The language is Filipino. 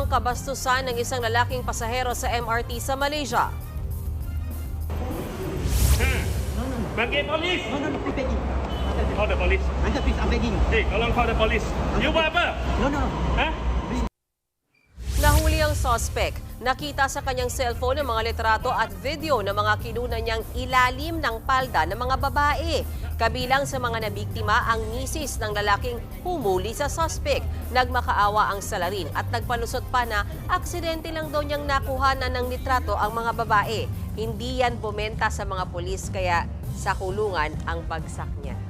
ang kabastusan ng isang lalaking pasahero sa MRT sa Malaysia. Panggil polis. No, no, no, I'm begging. Call the police. Uncle, please, I'm begging. Hey, tolong call the police. You buat apa? No, no, no. Ang suspect. Nakita sa kanyang cellphone ng mga litrato at video ng mga kinunan niyang ilalim ng palda ng mga babae. Kabilang sa mga nabiktima ang misis ng lalaking humuli sa suspect. Nagmakaawa ang salarin at nagpalusot pa na aksidente lang daw niyang nakuha na ng litrato ang mga babae. Hindi yan bumenta sa mga pulis kaya sa kulungan ang bagsak niya.